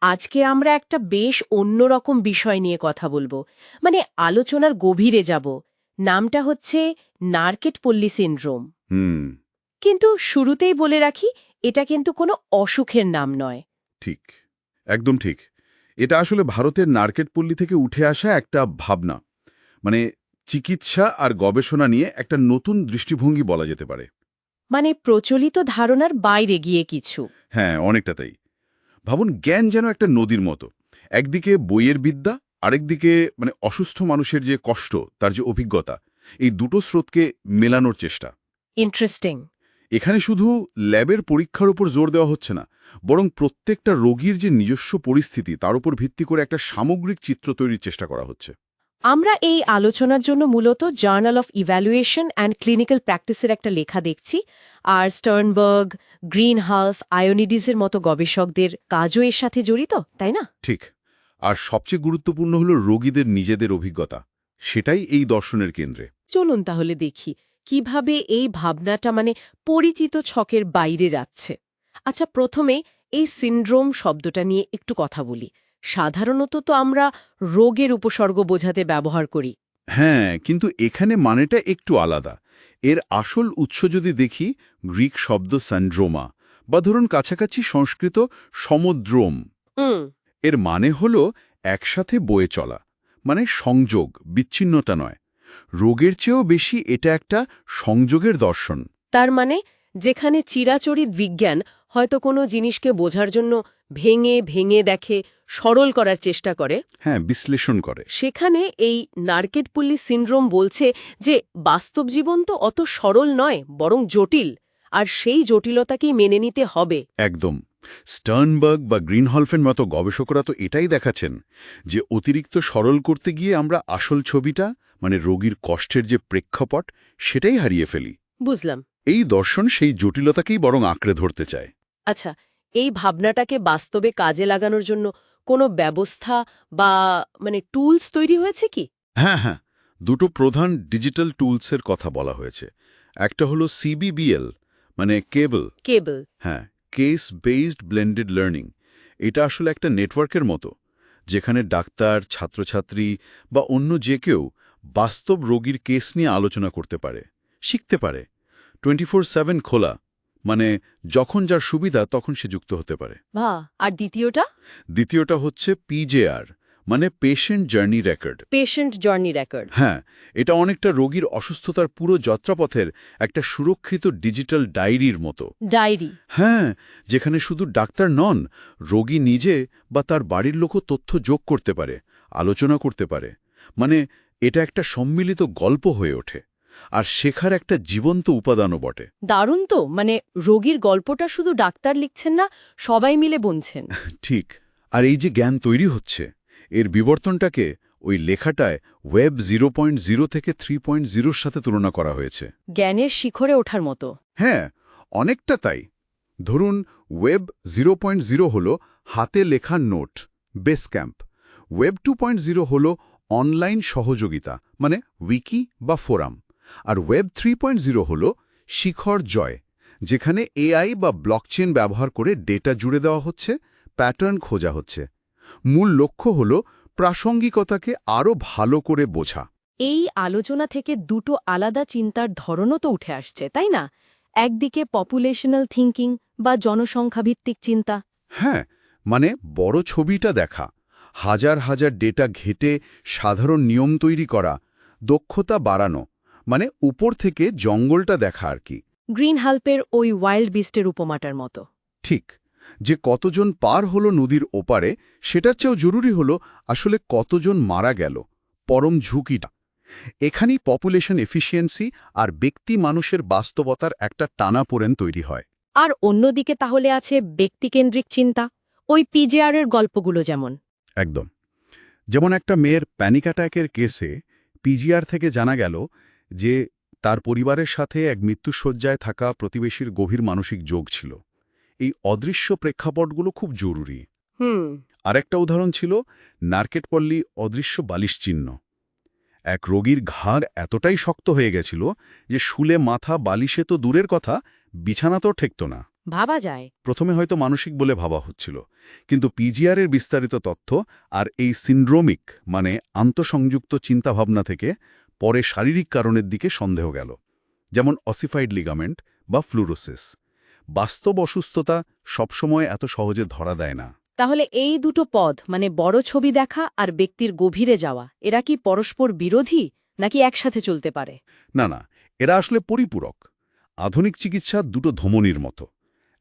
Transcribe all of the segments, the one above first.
আজকে আমরা একটা বেশ অন্যরকম বিষয় নিয়ে কথা বলব। মানে আলোচনার গভীরে যাব। নামটা হচ্ছে নার্কেট পল্লী সিনড্রোম। হুম। কিন্তু শুরুতেই বলে রাখি এটা কিন্তু কোনো অসুখের নাম নয়। ঠিক। একদম ঠিক। এটা আসলে ভারতের নার্কেটপল্লী থেকে উঠে আসা একটা ভাবনা। মানে চিকিৎসা আর গবেষণা নিয়ে একটা নতুন দৃষ্টিভঙ্গি বলা যেতে পারে। মানে প্রচলিত ধারণার বাইরে গিয়ে কিছু। হ্যাঁ অনেকটা তাই। ভাবুন জ্ঞান যেন একটা নদীর মতো। একদিকে বইয়ের বিদ্যা আরেকদিকে মানে অসুস্থ মানুষের যে কষ্ট তার যে অভিজ্ঞতা এই দুটো স্রোতকে মেলানোর চেষ্টা। ইন্টারেস্টিং এখানে শুধু ল্যাবের পরীক্ষার উপর জোর দেওয়া হচ্ছে না বরং প্রত্যেকটা রোগীর যে নিজস্ব পরিস্থিতি তার উপর ভিত্তি করে একটা সামগ্রিক চিত্র তৈরির চেষ্টা করা হচ্ছে। আমরা এই আলোচনার জন্য মূলত journal of evaluation and clinical প্র্যাকটিসের একটা লেখা দেখছি। আর স্টার্নবার্গ গ্রিন হালফ আয়োনিডিসের মতো গবেষকদের কাজও এর সাথে জড়িত তাই না? ঠিক। আর সবচেয়ে গুরুত্বপূর্ণ হল রোগীদের নিজেদের অভিজ্ঞতা। সেটাই এই দর্শনের কেন্দ্রে। চলুন তাহলে দেখি কীভাবে এই ভাবনাটা মানে পরিচিত ছকের বাইরে যাচ্ছে। আচ্ছা প্রথমে এই সিনড্রোম শব্দটা নিয়ে একটু কথা বলি। সাধারণত তো আমরা রোগের উপসর্গ বোঝাতে ব্যবহার করি। হ্যাঁ কিন্তু এখানে মানেটা একটু আলাদা। এর আসল উৎস যদি দেখি গ্রিক শব্দ স্যান্ড্রোমা বা ধরুন কাছাকাছি সংস্কৃত সমুদ্রোম। এর মানে হল একসাথে বয়ে চলা মানে সংযোগ বিচ্ছিন্নতা নয়। রোগের চেয়েও বেশি এটা একটা সংযোগের দর্শন। তার মানে যেখানে চিরাচরিত বিজ্ঞান হয়তো কোনো জিনিসকে বোঝার জন্য ভেঙে ভেঙে দেখে সরল করার চেষ্টা করে? হ্যাঁ বিশ্লেষণ করে। সেখানে এই নার্কেটপুল্লি সিনড্রোম বলছে যে বাস্তব জীবন তো অত সরল নয় বরং জটিল আর সেই জটিলতাকেই মেনে নিতে হবে। একদম। স্টার্নবার্গ বা গ্রিনহলফের মতো গবেষকরা তো এটাই দেখাচ্ছেন যে অতিরিক্ত সরল করতে গিয়ে আমরা আসল ছবিটা মানে রোগীর কষ্টের যে প্রেক্ষাপট সেটাই হারিয়ে ফেলি। বুঝলাম। এই দর্শন সেই জটিলতাকেই বরং আঁকড়ে ধরতে চায়। আচ্ছা এই ভাবনাটাকে বাস্তবে কাজে লাগানোর জন্য কোনো ব্যবস্থা বা মানে টুলস তৈরি হয়েছে কি? হ্যাঁ হ্যাঁ দুটো প্রধান ডিজিটাল টুলসের কথা বলা হয়েছে। একটা হলো সিবিবিএল মানে কেবল। কেবল। হ্যাঁ কেস বেসড ব্লেন্ডেড লার্নিং। এটা আসলে একটা নেটওয়ার্কের মতো যেখানে ডাক্তার ছাত্রছাত্রী বা অন্য যে কেউ বাস্তব রোগীর কেস নিয়ে আলোচনা করতে পারে শিখতে পারে। টোয়েন্টি ফোর সেভেন খোলা মানে যখন যার সুবিধা তখন সে যুক্ত হতে পারে। বা আর দ্বিতীয়টা? দ্বিতীয়টা হচ্ছে পিজেআর মানে patient journey record patient journey record হ্যাঁ এটা অনেকটা রোগীর অসুস্থতার পুরো যাত্রাপথের একটা সুরক্ষিত ডিজিটাল ডায়েরির মতো। ডায়েরি? হ্যাঁ যেখানে শুধু ডাক্তার নন রোগী নিজে বা তার বাড়ির লোকও তথ্য যোগ করতে পারে আলোচনা করতে পারে। মানে এটা একটা সম্মিলিত গল্প হয়ে ওঠে। আর শেখার একটা জীবন্ত উপাদানও বটে। দারুণ তো মানে রোগীর গল্পটা শুধু ডাক্তার লিখছেন না সবাই মিলে বুনছেন। ঠিক আর এই যে জ্ঞান তৈরি হচ্ছে এর বিবর্তনটাকে ওই লেখাটায় ওয়েব জিরো পয়েন্ট জিরো থেকে থ্রি পয়েন্ট জিরোর সাথে তুলনা করা হয়েছে। জ্ঞানের শিখরে ওঠার মতো। হ্যাঁ অনেকটা তাই। ধরুন ওয়েব জিরো পয়েন্ট জিরো হল হাতে লেখা note base camp web two point zero হল অনলাইন সহযোগিতা মানে উইকি বা ফোরাম। আর ওয়েব থ্রি পয়েন্ট জিরো হল শিখর জয় যেখানে এআই বা ব্লকচেন ব্যবহার করে ডেটা জুড়ে দেওয়া হচ্ছে প্যাটার্ন খোঁজা হচ্ছে। মূল লক্ষ্য হল প্রাসঙ্গিকতাকে আরও ভালো করে বোঝা। এই আলোচনা থেকে দুটো আলাদা চিন্তার ধরনও তো উঠে আসছে তাই না? একদিকে পপুলেশনাল থিঙ্কিং বা জনসংখ্যাভিত্তিক চিন্তা। হ্যাঁ মানে বড় ছবিটা দেখা হাজার হাজার ডেটা ঘেটে সাধারণ নিয়ম তৈরি করা দক্ষতা বাড়ানো মানে উপর থেকে জঙ্গলটা দেখা আর কি। গ্রিন হাল্পের ওই ওয়াইল্ড বিস্টের উপমাটার মতো। ঠিক যে কতজন পার হলো নদীর ওপারে সেটার চেয়েও জরুরি হলো আসলে কতজন মারা গেল পরম ঝুঁকিটা। এখানেই পপুলেশন এফিসিয়েন্সি আর ব্যক্তি মানুষের বাস্তবতার একটা টানাপোড়েন তৈরি হয়। আর অন্যদিকে তাহলে আছে ব্যক্তিকেন্দ্রিক চিন্তা ওই পিজেআরের গল্পগুলো যেমন। একদম। যেমন একটা মেয়ের প্যানিক অ্যাট্যাকের কেসে পিজিআর থেকে জানা গেল যে তার পরিবারের সাথে এক মৃত্যুসজ্জায় থাকা প্রতিবেশীর গভীর মানসিক যোগ ছিল। এই অদৃশ্য প্রেক্ষাপটগুলো খুব জরুরি। আরেকটা উদাহরণ ছিল নার্কেটপল্লী অদৃশ্য বালিশ চিহ্ন। এক রোগীর ঘাড় এতটাই শক্ত হয়ে গেছিল যে শুলে মাথা বালিশে তো দূরের কথা বিছানা তো ঠেকত না। ভাবা যায়। প্রথমে হয়তো মানসিক বলে ভাবা হচ্ছিল কিন্তু পিজিআরের বিস্তারিত তথ্য আর এই সিন্ড্রোমিক মানে আন্তঃসংযুক্ত চিন্তাভাবনা থেকে পরে শারীরিক কারণের দিকে সন্দেহ গেল যেমন অসিফাইড লিগামেন্ট বা ফ্লুরোসিস। বাস্তব অসুস্থতা সবসময় এত সহজে ধরা দেয় না। তাহলে এই দুটো পদ মানে বড় ছবি দেখা আর ব্যক্তির গভীরে যাওয়া এরা কি পরস্পর বিরোধী নাকি একসাথে চলতে পারে? না না এরা আসলে পরিপূরক। আধুনিক চিকিৎসা দুটো ধমনির মতো।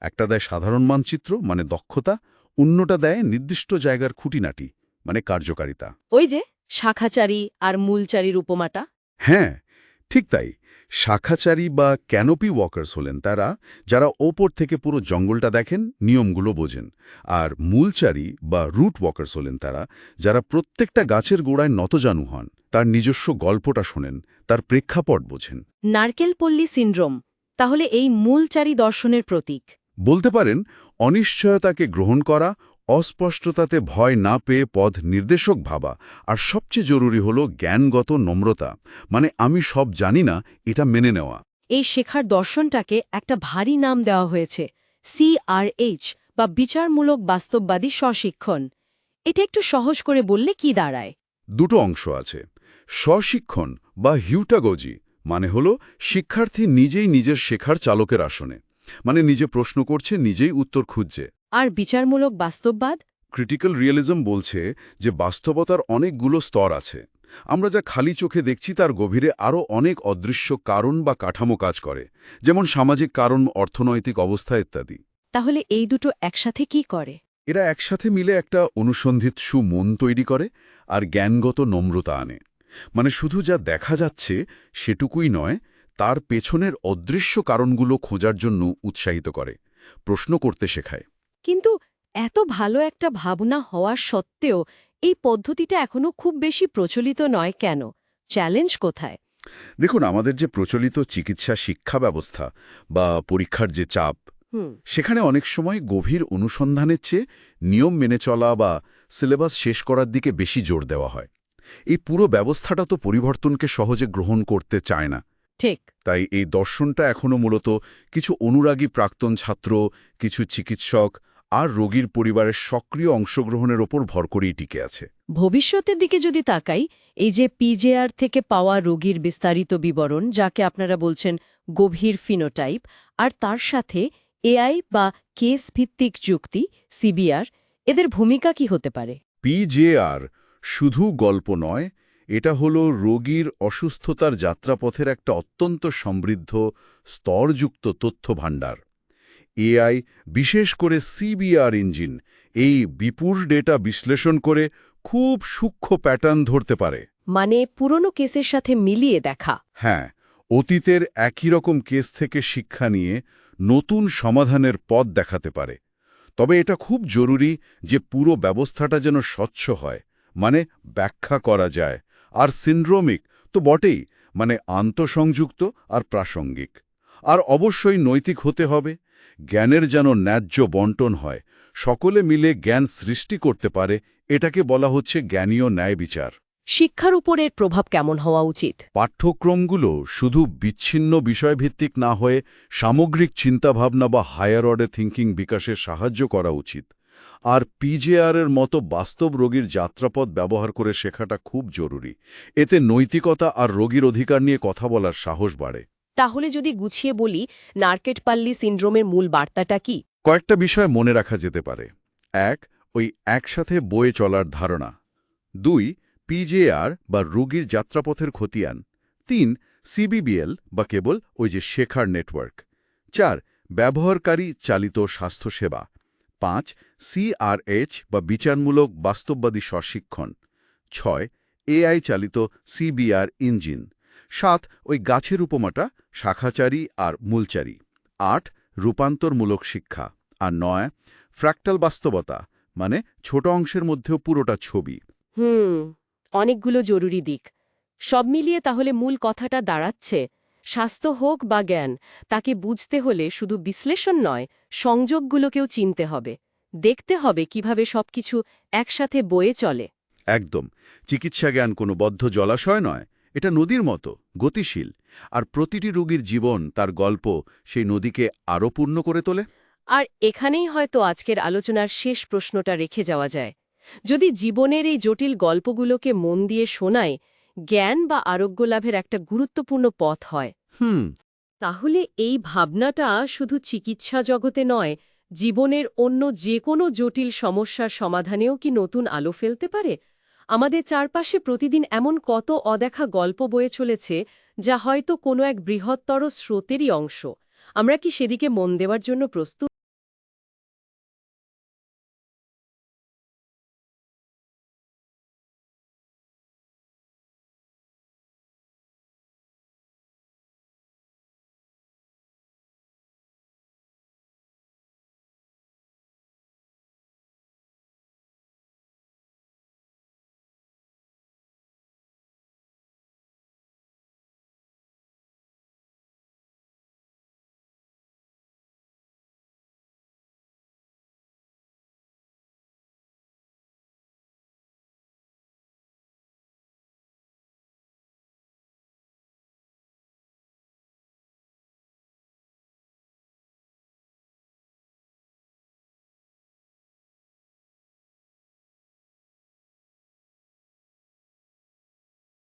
একটা দেয় সাধারণ মানচিত্র মানে দক্ষতা অন্যটা দেয় নির্দিষ্ট জায়গার খুঁটিনাটি মানে কার্যকারিতা। ওই যে শাখাচারী আর মূলচারীর উপমাটা? হ্যাঁ ঠিক তাই। শাখাচারী বা ক্যানোপি ওয়াকার্স হলেন তারা যারা ওপর থেকে পুরো জঙ্গলটা দেখেন নিয়মগুলো বোঝেন। আর মূলচারী বা রুট ওয়াকার্স হলেন তারা যারা প্রত্যেকটা গাছের গোড়ায় নতজানু হন তার নিজস্ব গল্পটা শোনেন তার প্রেক্ষাপট বোঝেন। নারকেলপল্লী সিন্ড্রোম তাহলে এই মূলচারী দর্শনের প্রতীক। বলতে পারেন অনিশ্চয়তাকে গ্রহণ করা অস্পষ্টতাতে ভয় না পেয়ে পথ নির্দেশক ভাবা আর সবচেয়ে জরুরি হল জ্ঞানগত নম্রতা। মানে আমি সব জানি না এটা মেনে নেওয়া। এই শেখার দর্শনটাকে একটা ভারী নাম দেওয়া হয়েছে সিআরএইচ বা বিচারমূলক বাস্তববাদী স্বশিক্ষণ। এটা একটু সহজ করে বললে কি দাঁড়ায়? দুটো অংশ আছে। স্বশিক্ষণ বা হিউটাগোজি মানে হল শিক্ষার্থী নিজেই নিজের শেখার চালকের আসনে। মানে নিজে প্রশ্ন করছে নিজেই উত্তর খুঁজছে। আর বিচারমূলক বাস্তববাদ? ক্রিটিক্যাল রিয়েলিজম বলছে যে বাস্তবতার অনেকগুলো স্তর আছে। আমরা যা খালি চোখে দেখছি তার গভীরে আরও অনেক অদৃশ্য কারণ বা কাঠামো কাজ করে যেমন সামাজিক কারণ অর্থনৈতিক অবস্থা ইত্যাদি। তাহলে এই দুটো একসাথে কি করে? এরা একসাথে মিলে একটা অনুসন্ধিৎসু মন তৈরি করে আর জ্ঞানগত নম্রতা আনে। মানে শুধু যা দেখা যাচ্ছে সেটুকুই নয় তার পেছনের অদৃশ্য কারণগুলো খোঁজার জন্য উৎসাহিত করে প্রশ্ন করতে শেখায়। কিন্তু এত ভালো একটা ভাবনা হওয়ার সত্ত্বেও এই পদ্ধতিটা এখনও খুব বেশি প্রচলিত নয় কেন? চ্যালেঞ্জ কোথায়? দেখুন আমাদের যে প্রচলিত চিকিৎসা শিক্ষা ব্যবস্থা বা পরীক্ষার যে চাপ সেখানে অনেক সময় গভীর অনুসন্ধানের চেয়ে নিয়ম মেনে চলা বা সিলেবাস শেষ করার দিকে বেশি জোর দেওয়া হয়। এই পুরো ব্যবস্থাটা তো পরিবর্তনকে সহজে গ্রহণ করতে চায় না। ঠিক। তাই এই দর্শনটা এখনও মূলত কিছু অনুরাগী প্রাক্তন ছাত্র কিছু চিকিৎসক আর রোগীর পরিবারের সক্রিয় অংশগ্রহণের ওপর ভর করেই টিকে আছে। ভবিষ্যতের দিকে যদি তাকাই এই যে পিজেআর থেকে পাওয়া রোগীর বিস্তারিত বিবরণ যাকে আপনারা বলছেন গভীর ফিনোটাইপ আর তার সাথে এআই বা কেস ভিত্তিক যুক্তি সিবিআর এদের ভূমিকা কি হতে পারে? পিজেআর শুধু গল্প নয় এটা হলো রোগীর অসুস্থতার যাত্রাপথের একটা অত্যন্ত সমৃদ্ধ স্তরযুক্ত তথ্য ভাণ্ডার এআই বিশেষ করে সিবিআর ইঞ্জিন এই বিপুল ডেটা বিশ্লেষণ করে খুব সূক্ষ্ম প্যাটার্ন ধরতে পারে। মানে পুরনো কেসের সাথে মিলিয়ে দেখা। হ্যাঁ অতীতের একই রকম কেস থেকে শিক্ষা নিয়ে নতুন সমাধানের পথ দেখাতে পারে। তবে এটা খুব জরুরি যে পুরো ব্যবস্থাটা যেন স্বচ্ছ হয় মানে ব্যাখ্যা করা যায়। আর সিন্ড্রোমিক তো বটেই মানে আন্তঃসংযুক্ত আর প্রাসঙ্গিক। আর অবশ্যই নৈতিক হতে হবে। জ্ঞানের যেন ন্যায্য বন্টন হয় সকলে মিলে জ্ঞান সৃষ্টি করতে পারে এটাকে বলা হচ্ছে জ্ঞানীয় ন্যায় বিচার। শিক্ষার উপরের প্রভাব কেমন হওয়া উচিত? পাঠ্যক্রমগুলো শুধু বিচ্ছিন্ন বিষয়ভিত্তিক না হয়ে সামগ্রিক চিন্তাভাবনা বা হায়ার অর্ডার থিঙ্কিং বিকাশে সাহায্য করা উচিত। আর পিজেআরের মতো বাস্তব রোগীর যাত্রাপথ ব্যবহার করে শেখাটা খুব জরুরি। এতে নৈতিকতা আর রোগীর অধিকার নিয়ে কথা বলার সাহস বাড়ে। তাহলে যদি গুছিয়ে বলি, নার্কেটপাল্লি সিন্ড্রোমের মূল বার্তাটা কি? কয়েকটা বিষয় মনে রাখা যেতে পারে। এক, ওই একসাথে বয়ে চলার ধারণা। দুই পিজেআর বা রোগীর যাত্রাপথের খতিয়ান। তিন সিবিবিএল বা কেবল ওই যে শেখার নেটওয়ার্ক। চার, ব্যবহারকারী চালিত স্বাস্থ্যসেবা। পাঁচ সিআরএইচ বা বিচারমূলক বাস্তববাদী স্বশিক্ষণ। ছয় এআই চালিত সিবিআর ইঞ্জিন। সাত ওই গাছের উপমাটা শাখাচারী আর মূলচারী। আট রূপান্তরমূলক শিক্ষা। আর নয় ফ্র্যাক্টাল বাস্তবতা মানে ছোট অংশের মধ্যেও পুরোটা ছবি। হুম অনেকগুলো জরুরি দিক। সব মিলিয়ে তাহলে মূল কথাটা দাঁড়াচ্ছে। স্বাস্থ্য হোক বা জ্ঞান তাকে বুঝতে হলে শুধু বিশ্লেষণ নয় সংযোগগুলোকেও চিনতে হবে। দেখতে হবে কীভাবে সবকিছু একসাথে বয়ে চলে। একদম। চিকিৎসা জ্ঞান কোনো বদ্ধ জলাশয় নয়। এটা নদীর মতো গতিশীল। আর প্রতিটি রুগীর জীবন তার গল্প সেই নদীকে আরও পূর্ণ করে তোলে। আর এখানেই হয়তো আজকের আলোচনার শেষ প্রশ্নটা রেখে যাওয়া যায়। যদি জীবনের এই জটিল গল্পগুলোকে মন দিয়ে শোনায় জ্ঞান বা আরোগ্য লাভের একটা গুরুত্বপূর্ণ পথ হয়। হুম। তাহলে এই ভাবনাটা শুধু চিকিৎসা জগতে নয় জীবনের অন্য যে কোনো জটিল সমস্যার সমাধানেও কি নতুন আলো ফেলতে পারে? আমাদের চারপাশে প্রতিদিন এমন কত অদেখা গল্প বয়ে চলেছে, যা হয়তো কোনো এক বৃহত্তর স্রোতেরই অংশ। আমরা কি সেদিকে মন দেওয়ার জন্য প্রস্তুত?